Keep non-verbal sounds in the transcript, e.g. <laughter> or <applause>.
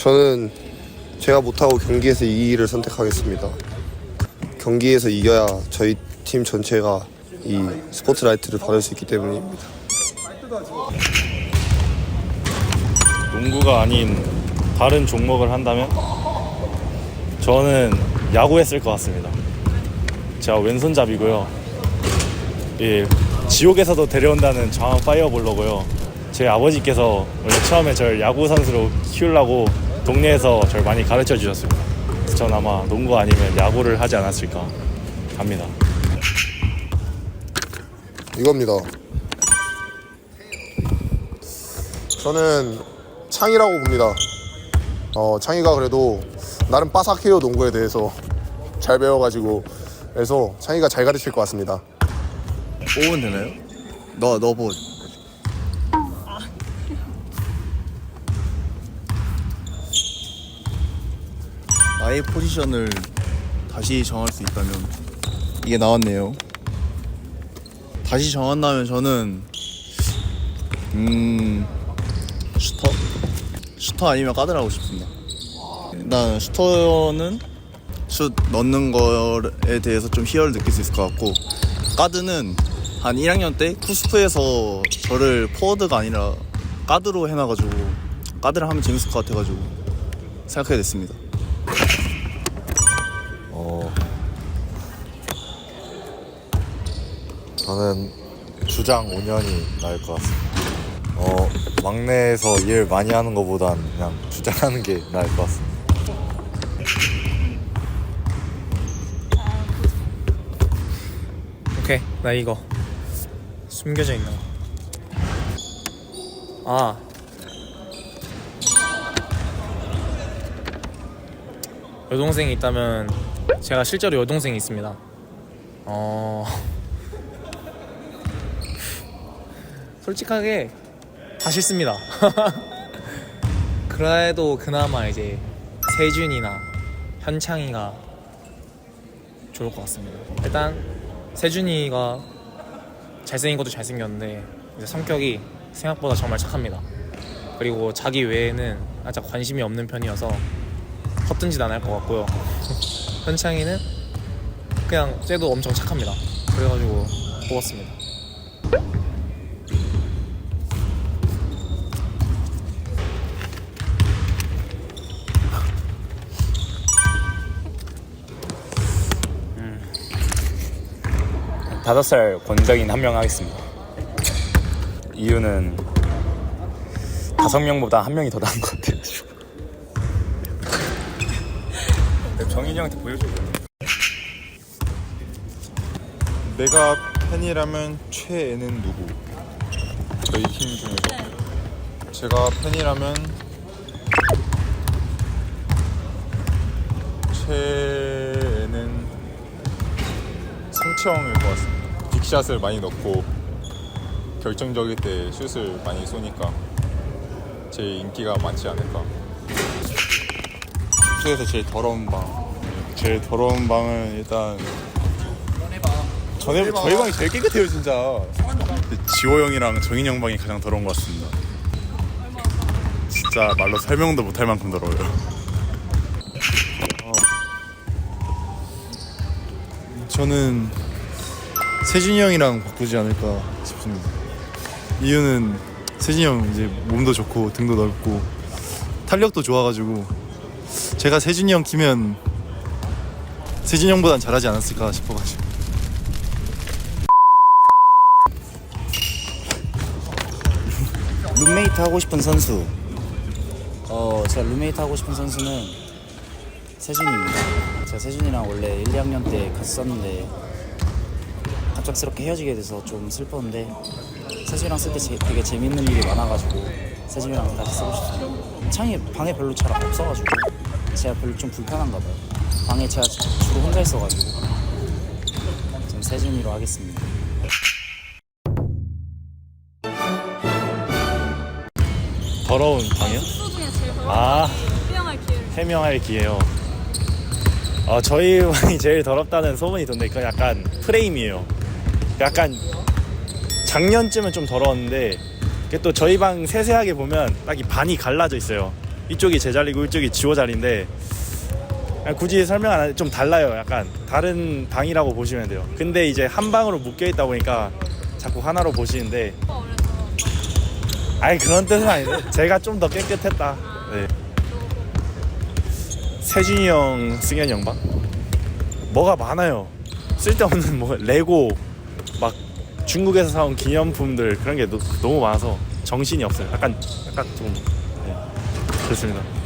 저는 제가 못하고 경기에서 이기기를 선택하겠습니다. 경기에서 이겨야 저희 팀 전체가 이 스포트라이트를 받을 수 있기 때문입니다. 농구가 아닌 다른 종목을 한다면 저는 야구했을 것 같습니다. 제가 왼손잡이고요. 예, 지옥에서도 데려온다는 장원 파이어볼러고요. 제 아버지께서 원래 처음에 저를 야구 선수로 키우려고 동네에서 저를 많이 가르쳐 주셨습니다. 전 아마 농구 아니면 야구를 하지 않았을까 합니다. 이겁니다. 저는 창이라고 봅니다. 어, 창이가 그래도 나름 빠삭해요 농구에 대해서 잘 배워가지고 그래서 창이가 잘 가르칠 것 같습니다. 뽑으면 되나요? 너, 너 보. 나의 포지션을 다시 정할 수 있다면 이게 나왔네요. 다시 정한다면 저는 음 슈터 슈터 아니면 하고 싶습니다. 일단 슈터는 슛 넣는 거에 대해서 좀 희열을 느낄 수 있을 것 같고 가드는 한 1학년 때 쿠스프에서 저를 포워드가 아니라 가드로 해놔가지고 가드를 하면 재밌을 것 같아가지고 생각하게 됐습니다. 어, 저는 주장 5년이 나을 것 같습니다. 어, 막내에서 일 많이 하는 것보단 그냥 주장하는 게 나을 것 같습니다. 오케이 나 이거 숨겨져 있는 거. 아 여동생이 있다면 제가 실제로 여동생이 있습니다. 어 <laughs> 솔직하게 다 싫습니다. <laughs> 그래도 그나마 이제 세준이나 현창이가 좋을 것 같습니다. 일단 세준이가 잘생긴 것도 잘생겼는데 이제 성격이 생각보다 정말 착합니다. 그리고 자기 외에는 살짝 관심이 없는 편이어서 허튼 짓안 할 것 같고요. <laughs> 현창이는 그냥 쟤도 엄청 착합니다. 그래가지고 뽑았습니다. 다섯 살 권장인 한 명 하겠습니다. 이유는 다섯 명보다 한 명이 더 나은 것 같아요. 정인이 형한테 보여줘. 내가 팬이라면 최애는 누구? 저희 팀 중에서 제가 팬이라면 최애는 성채형일 것 같습니다. 빅샷을 많이 넣고 결정적일 때 슛을 많이 쏘니까 제일 인기가 많지 않을까. 숙소에서 제일 더러운 방. 제일 더러운 방은 일단 전에 저희 방이 제일 깨끗해요 진짜. 지호 형이랑 정인 형 방이 가장 더러운 것 같습니다. 진짜 말로 설명도 못할 만큼 더러워요. 저는 세준이 형이랑 바꾸지 않을까 싶습니다. 이유는 세준이 형 이제 몸도 좋고 등도 넓고 탄력도 좋아가지고 제가 세준이 형 키면 세준이 형보단 잘하지 않았을까 싶어가지고 룸메이트 하고 싶은 선수. 어, 제가 룸메이트 하고 싶은 선수는 세준입니다. 제가 세준이랑 원래 1, 2학년 때 썼는데 갑작스럽게 헤어지게 돼서 좀 슬펐는데 세준이랑 쓸 때 되게 재밌는 일이 많아가지고 세준이랑 다시 쓰고 싶어요. 창이 방에 별로 잘 없어가지고 제가 별로 좀 불편한가 봐요. 방에 제가 주로 혼자 있어가지고 좀 세준이로 하겠습니다. 더러운 방이요? 숙소 중에 제일 더러운 아. 해명할 기회를 해명할 기회요. 어, 저희 <laughs> 방이 제일 더럽다는 소문이 돈데 그건 약간 프레임이에요. 약간 작년쯤은 좀 더러웠는데 또 저희 방 세세하게 보면 딱 이 반이 갈라져 있어요. 이쪽이 제 자리고 이쪽이 지호 자리인데 그냥 굳이 설명 안 하는데 좀 달라요. 약간 다른 방이라고 보시면 돼요. 근데 이제 한 방으로 묶여 있다 보니까 자꾸 하나로 보시는데 아니 그런 뜻은 아닌데 제가 좀 더 깨끗했다. 네. 세준이 형, 승현이 형 방? 뭐가 많아요. 쓸데없는 뭐 레고 막 중국에서 사온 기념품들 그런 게 너, 너무 많아서 정신이 없어요. 약간 약간 좀 네, 그렇습니다.